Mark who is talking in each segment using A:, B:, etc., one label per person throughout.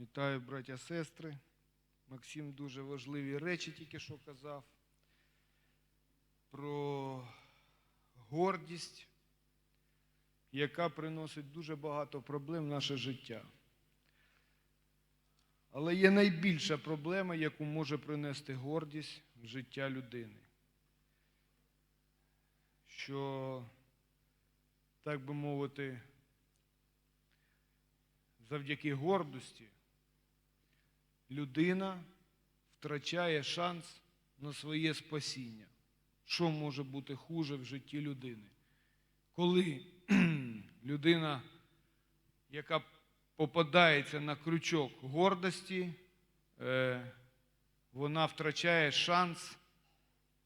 A: Вітаю, браття, сестри. Максим дуже важливі речі тільки що казав про гордість, яка приносить дуже багато проблем в наше життя. Але є найбільша проблема, яку може принести гордість в життя людини. Що, так би мовити, завдяки гордості людина втрачає шанс на своє спасіння. Що може бути хуже в житті людини? Коли людина, яка попадається на крючок гордості, е, вона втрачає шанс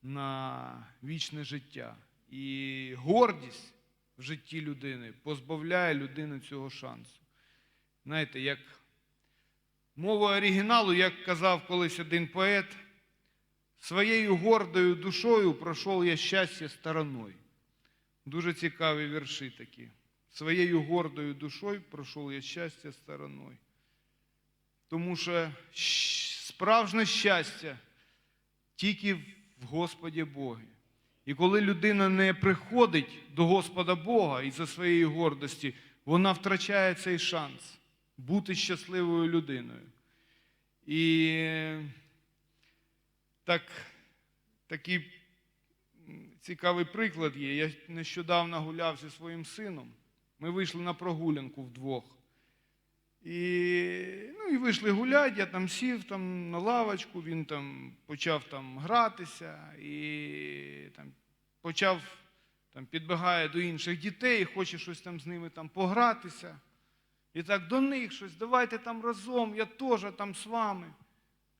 A: на вічне життя. І гордість в житті людини позбавляє людину цього шансу. Знаєте, як мова оригіналу, як казав колись один поет, своєю гордою душою пройшов я щастя стороною. Дуже цікаві вірші такі. Своєю гордою душою пройшов я щастя стороною. Тому що справжнє щастя тільки в Господі Богі. І коли людина не приходить до Господа Бога із-за своєї гордості, вона втрачає цей шанс бути щасливою людиною. І так, такий цікавий приклад є. Я нещодавно гуляв зі своїм сином. Ми вийшли на прогулянку вдвох. І, ну, і вийшли гуляти, я там сів там, на лавочку, він там почав там гратися і там, почав там, підбігає до інших дітей, хоче щось там з ними там погратися. І так до них щось, давайте там разом, я теж там з вами.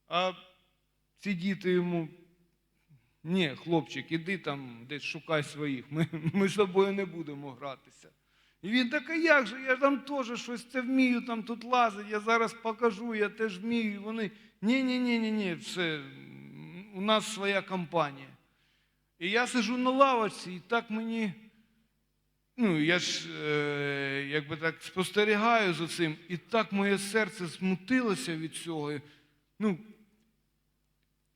A: А ці діти йому, ні, хлопчик, іди там десь шукай своїх, ми, ми з тобою не будемо гратися. І він так, а як же, я там теж щось це вмію, там тут лазить, я зараз покажу, я теж вмію. І вони, ні-ні-ні, ні, ні, все, у нас своя компанія. І я сижу на лавочці, і так мені, ну, я ж е, якби так спостерігаю за цим, і так моє серце смутилося від цього. Ну,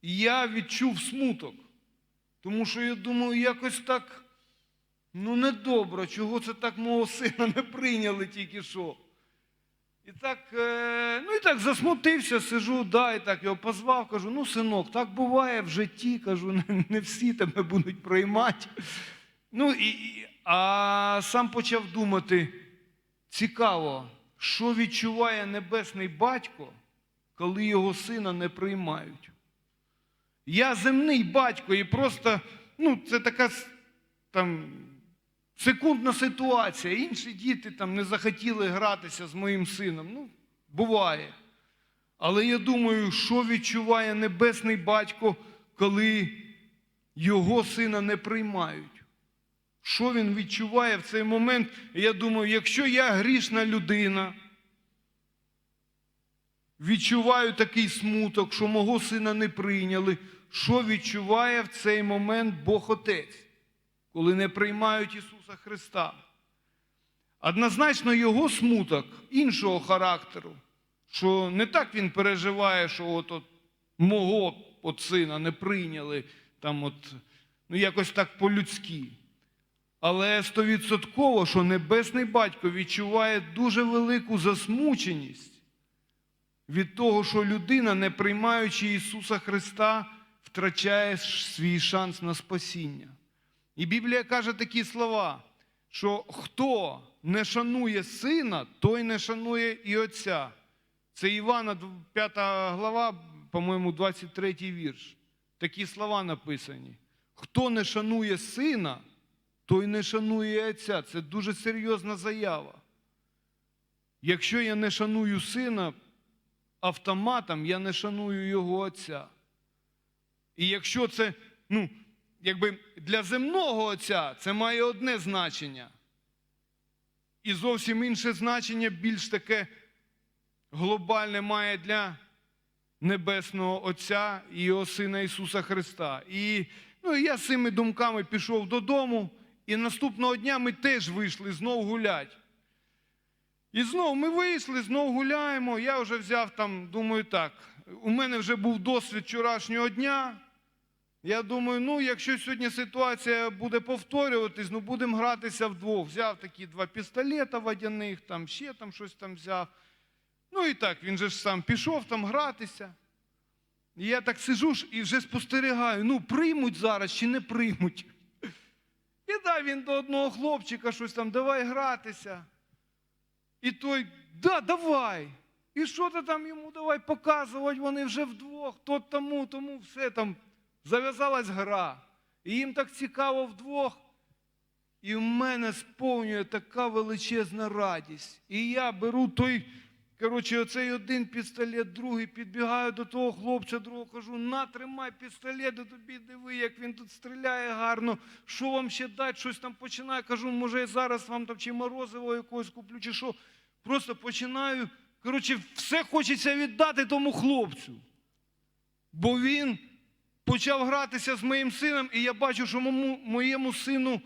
A: я відчув смуток. Тому що я думаю, якось так, ну недобре, чого це так мого сина не прийняли тільки що. І так, е, ну і так засмутився, сижу, да, і так його позвав, кажу, ну, синок, так буває в житті, кажу, не всі тебе будуть приймати. Ну, і, а сам почав думати, цікаво, що відчуває небесний батько, коли його сина не приймають. Я земний батько, і просто, ну, це така там секундна ситуація. Інші діти там не захотіли гратися з моїм сином. Ну, буває. Але я думаю, що відчуває небесний батько, коли його сина не приймають. Що він відчуває в цей момент? Я думаю, якщо я грішна людина, відчуваю такий смуток, що мого сина не прийняли, що відчуває в цей момент Бог Отець, коли не приймають Ісуса Христа? Однозначно його смуток іншого характеру, що не так він переживає, що от, от мого от сина не прийняли, там от, ну якось так по-людськи. Але стовідсотково, що Небесний Батько відчуває дуже велику засмученість від того, що людина, не приймаючи Ісуса Христа, втрачає свій шанс на спасіння. І Біблія каже такі слова, що хто не шанує сина, той не шанує і Отця. Це Івана 5 глава, по-моєму, 23 вірш. Такі слова написані. Хто не шанує сина, той не шанує Отця. Це дуже серйозна заява. Якщо я не шаную сина, автоматом я не шаную його Отця. І якщо це, ну, якби для земного Отця це має одне значення. І зовсім інше значення, більш таке глобальне має для Небесного Отця і його Сина Ісуса Христа. І ну, я з цими думками пішов додому, і наступного дня ми теж вийшли знов гулять. І знову ми вийшли, знову гуляємо. Я вже взяв там, думаю, так. У мене вже був досвід вчорашнього дня. Я думаю, ну, якщо сьогодні ситуація буде повторюватись, ну будемо гратися вдвох. Взяв такі два пістолета водяних, там ще там щось там взяв. Ну і так, він же ж сам пішов там гратися. І я так сижу ж і вже спостерігаю, ну приймуть зараз чи не приймуть. І да, він до одного хлопчика щось там, давай гратися. І той, да, давай. І що ти там йому давай показувати, вони вже вдвох, то тому, тому все там зав'язалась гра. І їм так цікаво вдвох. І в мене сповнює така величезна радість. І я беру той, коротше, оцей один пістолет, другий, підбігаю до того хлопця, другого кажу, на, тримай пістолет, і тобі диви, як він тут стріляє гарно, що вам ще дати, щось там починаю. Кажу, може, я зараз вам там чи морозиво якогось куплю, чи що. Просто починаю. Коротше, все хочеться віддати тому хлопцю. Бо він почав гратися з моїм сином, і я бачу, що моєму, сину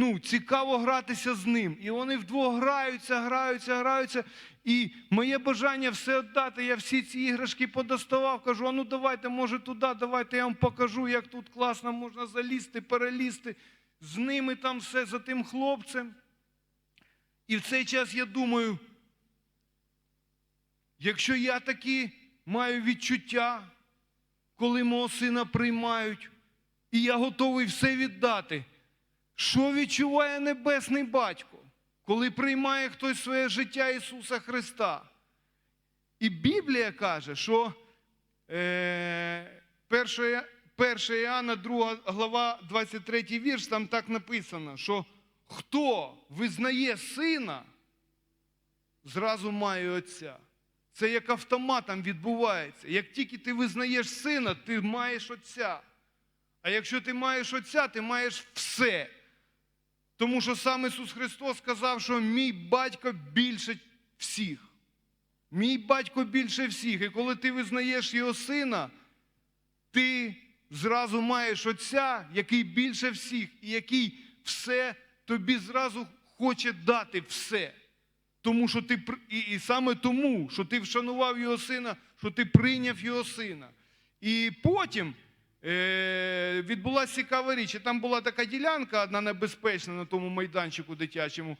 A: ну, цікаво гратися з ним. І вони вдвох граються, граються, граються. І моє бажання все віддати. Я всі ці іграшки подоставав, кажу, а ну давайте, може, туди, давайте я вам покажу, як тут класно можна залізти, перелізти. З ними там все за тим хлопцем. І в цей час я думаю, якщо я таки маю відчуття, коли мого сина приймають, і я готовий все віддати, що відчуває Небесний Батько, коли приймає хтось своє життя Ісуса Христа? І Біблія каже, що е, 1, 1 Іоанна, 2 глава, 23 вірш, там так написано, що хто визнає сина, зразу має отця. Це як автоматом відбувається. Як тільки ти визнаєш сина, ти маєш отця. А якщо ти маєш отця, ти маєш все. Тому що сам Ісус Христос сказав, що мій батько більше всіх. Мій батько більше всіх. І коли ти визнаєш його сина, ти зразу маєш отця, який більше всіх, і який все тобі зразу хоче дати все. Тому що ти і, і саме тому, що ти вшанував його сина, що ти прийняв його сина. І потім відбулася цікава річ. І Там була така ділянка, одна небезпечна на тому майданчику дитячому.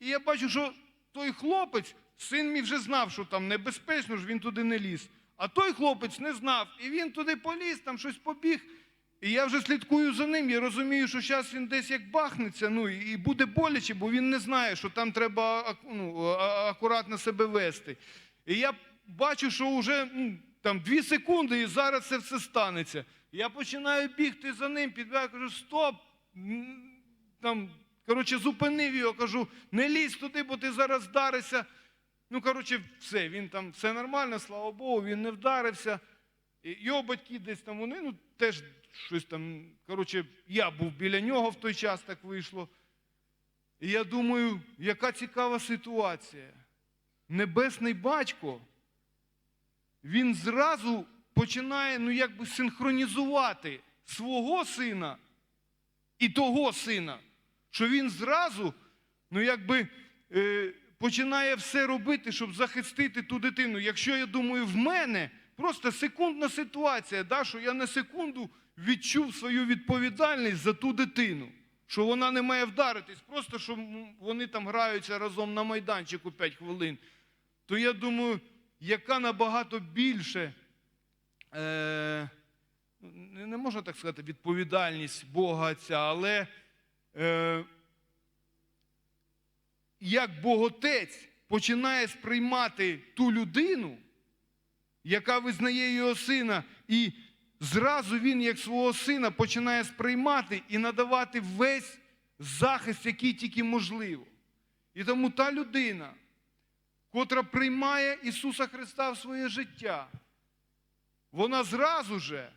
A: І я бачу, що той хлопець, син мій вже знав, що там небезпечно, ж він туди не ліз. А той хлопець не знав. І він туди поліз, там щось побіг. І я вже слідкую за ним. Я розумію, що зараз він десь як бахнеться, ну і буде боляче, бо він не знає, що там треба ну, акуратно себе вести. І я бачу, що вже ну, там дві секунди, і зараз це все станеться. Я починаю бігти за ним, підбігаю, кажу, стоп. Там, коротше, зупинив його, кажу, не лізь туди, бо ти зараз вдаришся. Ну, коротше, все, він там все нормально, слава Богу, він не вдарився. Його батьки десь там вони, ну теж щось там. Коротше, я був біля нього в той час, так вийшло. І я думаю, яка цікава ситуація. Небесний батько, він зразу починає, ну, якби синхронізувати свого сина і того сина, що він зразу, ну, якби. Е, починає все робити, щоб захистити ту дитину. Якщо я думаю, в мене просто секундна ситуація, да, що я на секунду відчув свою відповідальність за ту дитину, що вона не має вдаритись, просто що вони там граються разом на майданчику 5 хвилин, то я думаю, яка набагато більше. Е, не можна так сказати, відповідальність Бога ця, але е, як Боготець починає сприймати ту людину, яка визнає його сина, і зразу він, як свого сина, починає сприймати і надавати весь захист, який тільки можливо. І тому та людина, котра приймає Ісуса Христа в своє життя, вона зразу же,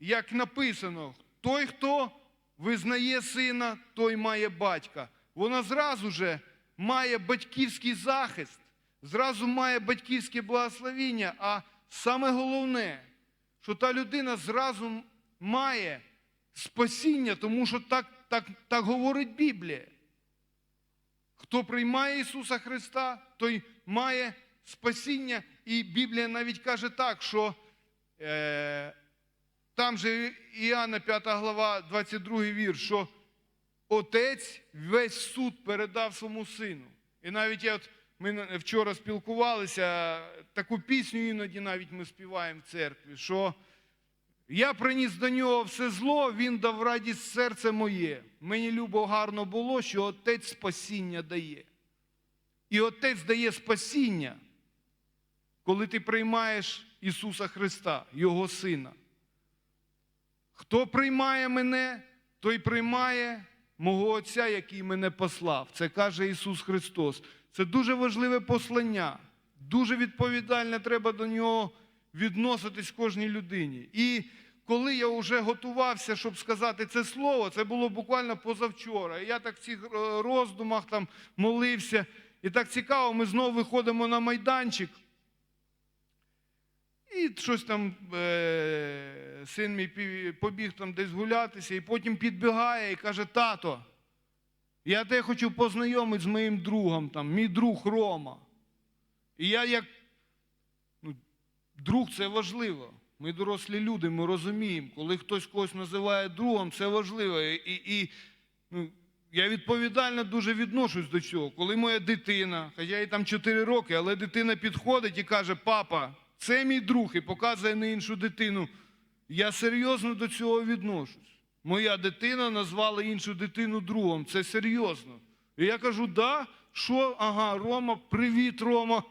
A: як написано, той, хто визнає сина, той має батька. Вона зразу же має батьківський захист, зразу має батьківське благословіння. А саме головне, що та людина зразу має спасіння, тому що так, так, так говорить Біблія. Хто приймає Ісуса Христа, той має спасіння. І Біблія навіть каже так, що там же Іоанна 5 глава, 22 вірш, що отець весь суд передав своєму сину. І навіть я от, ми вчора спілкувалися, таку пісню іноді навіть ми співаємо в церкві, що я приніс до нього все зло, він дав радість серце моє. Мені любо гарно було, що отець спасіння дає. І отець дає спасіння, коли ти приймаєш Ісуса Христа, Його Сина. Хто приймає мене, той приймає мого Отця, який мене послав. Це каже Ісус Христос. Це дуже важливе послання. Дуже відповідально треба до нього відноситись кожній людині. І коли я вже готувався, щоб сказати це слово, це було буквально позавчора. Я так в цих е, роздумах там молився. І так цікаво, ми знову виходимо на майданчик. І щось там е, син мій побіг там десь гулятися, і потім підбігає і каже: тато, я тебе хочу познайомити з моїм другом, там, мій друг Рома. І я як ну, друг це важливо. Ми дорослі люди, ми розуміємо, коли хтось когось називає другом, це важливо. І, і ну, я відповідально дуже відношусь до цього. Коли моя дитина, хоча їй там 4 роки, але дитина підходить і каже: Папа, це мій друг, і показує на іншу дитину. Я серйозно до цього відношусь. Моя дитина назвала іншу дитину другом. Це серйозно. І я кажу, да, що? Ага, Рома, привіт, Рома.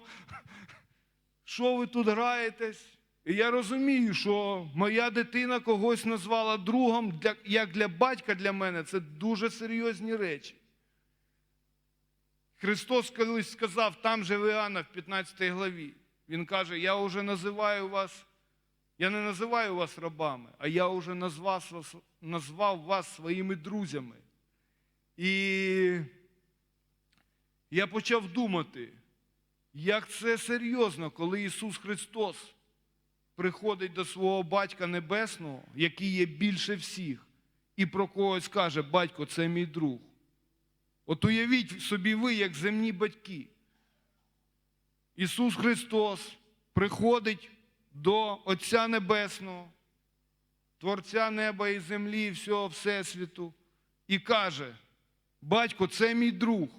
A: Що ви тут граєтесь? І я розумію, що моя дитина когось назвала другом, для, як для батька для мене, це дуже серйозні речі. Христос колись сказав, там же в в 15 главі. Він каже: Я вже називаю вас, я не називаю вас рабами, а я вже назвав назвав вас своїми друзями. І я почав думати, як це серйозно, коли Ісус Христос приходить до свого Батька Небесного, який є більше всіх, і про когось каже, батько, це мій друг. От уявіть собі ви, як земні батьки. Ісус Христос приходить до Отця Небесного, Творця неба і землі, і всього Всесвіту, і каже: Батько, це мій друг.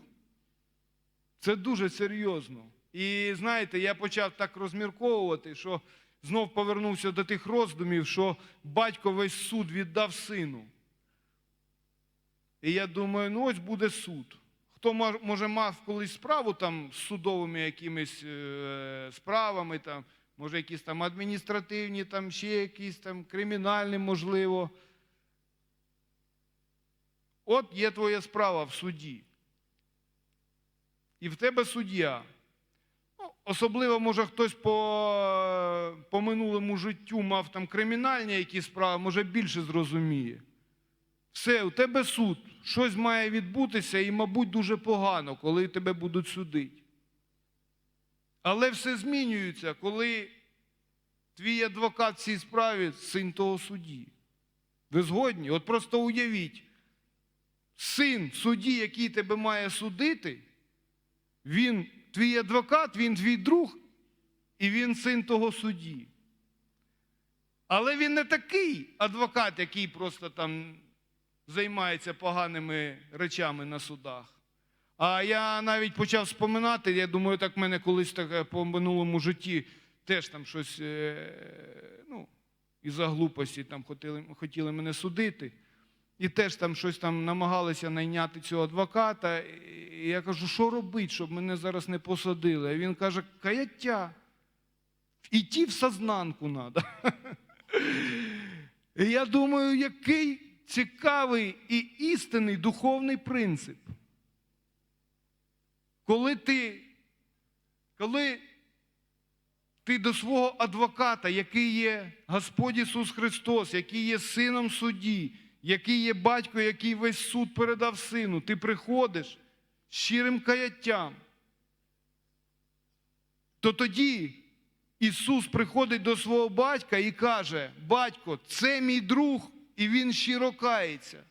A: Це дуже серйозно. І знаєте, я почав так розмірковувати, що знов повернувся до тих роздумів, що батько весь суд віддав сину. І я думаю, ну ось буде суд. Хто може мав колись справу там з судовими якимись е, справами, там, може якісь там адміністративні, там ще якісь там кримінальні, можливо. От є твоя справа в суді. І в тебе суддя. Ну, особливо, може, хтось по, по минулому життю мав там кримінальні якісь справи, може більше зрозуміє. Все, у тебе суд. Щось має відбутися, і, мабуть, дуже погано, коли тебе будуть судити. Але все змінюється, коли твій адвокат в цій справі син того судді. Ви згодні? От просто уявіть, син судді, який тебе має судити, він твій адвокат, він твій друг, і він син того судді. Але він не такий адвокат, який просто там займається поганими речами на судах. А я навіть почав споминати, я думаю, так в мене колись так е, по минулому житті теж там щось, е, ну, із-за глупості там хотіли, хотіли мене судити. І теж там щось там намагалися найняти цього адвоката. І я кажу, що робити, щоб мене зараз не посадили? А він каже, каяття. Іти в сознанку треба. І я думаю, який цікавий і істинний духовний принцип. Коли ти, коли ти до свого адвоката, який є Господь Ісус Христос, який є сином судді, який є батько, який весь суд передав сину, ти приходиш з щирим каяттям, то тоді Ісус приходить до свого батька і каже: Батько, це мій друг, і він щиро кається.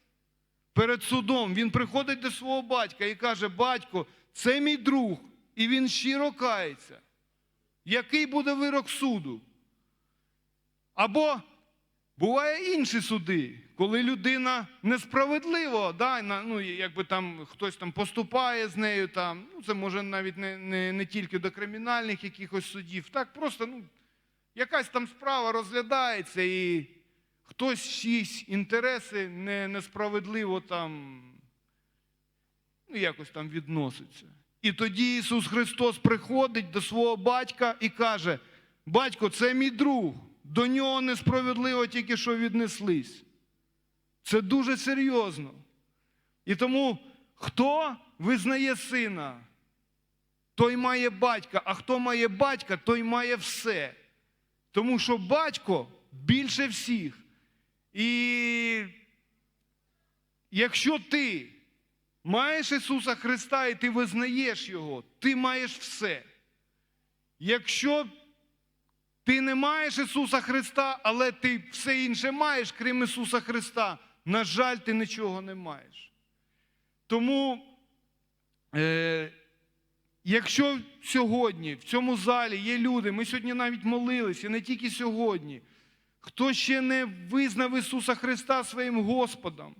A: Перед судом він приходить до свого батька і каже: Батько, це мій друг, і він щиро кається, який буде вирок суду? Або буває інші суди, коли людина несправедливо, да, ну, якби там хтось там поступає з нею, там, ну, це може навіть не, не, не тільки до кримінальних якихось судів, так просто ну, якась там справа розглядається і хтось чиїсь інтереси не, несправедливо там, ну, якось там відноситься. І тоді Ісус Христос приходить до свого батька і каже: Батько, це мій друг, до нього несправедливо тільки що віднеслись. Це дуже серйозно. І тому хто визнає сина, той має батька, а хто має батька, той має все. Тому що батько більше всіх. І якщо ти маєш Ісуса Христа і ти визнаєш Його, ти маєш все. Якщо ти не маєш Ісуса Христа, але ти все інше маєш, крім Ісуса Христа, на жаль, ти нічого не маєш. Тому, е, якщо сьогодні в цьому залі є люди, ми сьогодні навіть молилися, не тільки сьогодні, хто ще не визнав Ісуса Христа своїм Господом,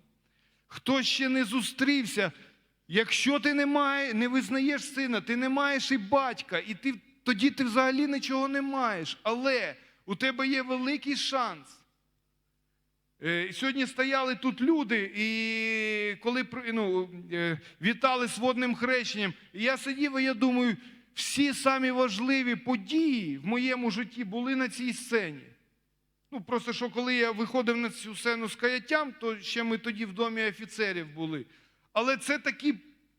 A: хто ще не зустрівся, якщо ти не, має, не визнаєш сина, ти не маєш і батька, і ти, тоді ти взагалі нічого не маєш. Але у тебе є великий шанс. Е, Сьогодні стояли тут люди, і коли ну, е, вітали з водним хрещенням, і я сидів і я думаю, всі самі важливі події в моєму житті були на цій сцені. Ну, просто що коли я виходив на цю сцену з каяттям, то ще ми тоді в домі офіцерів були. Але це такі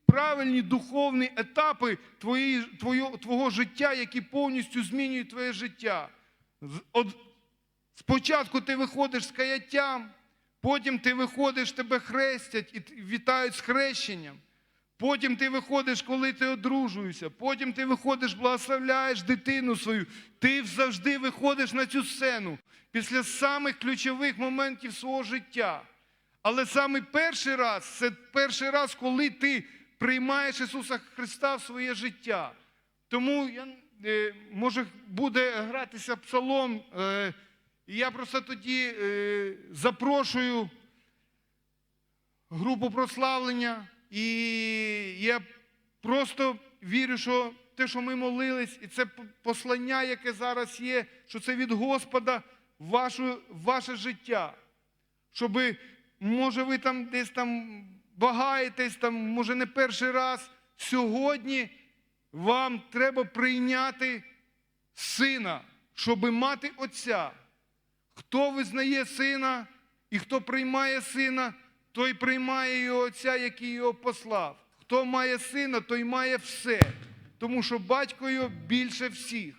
A: правильні духовні етапи твої, твого, твого життя, які повністю змінюють твоє життя. От спочатку ти виходиш з каяттям, потім ти виходиш, тебе хрестять і вітають з хрещенням. Потім ти виходиш, коли ти одружуєшся, потім ти виходиш, благословляєш дитину свою. Ти завжди виходиш на цю сцену після самих ключових моментів свого життя. Але саме перший раз це перший раз, коли ти приймаєш Ісуса Христа в своє життя. Тому я, е, може буде гратися псалом, е, і я просто тоді е, запрошую групу прославлення, і я просто вірю, що те, що ми молились, і це послання, яке зараз є, що це від Господа вашу, ваше життя. Щоби, може, ви там десь там вагаєтесь, там, може, не перший раз. Сьогодні вам треба прийняти сина, щоби мати отця. Хто визнає сина і хто приймає сина, той приймає його отця, який його послав. Хто має сина, той має все, тому що батько його більше всіх.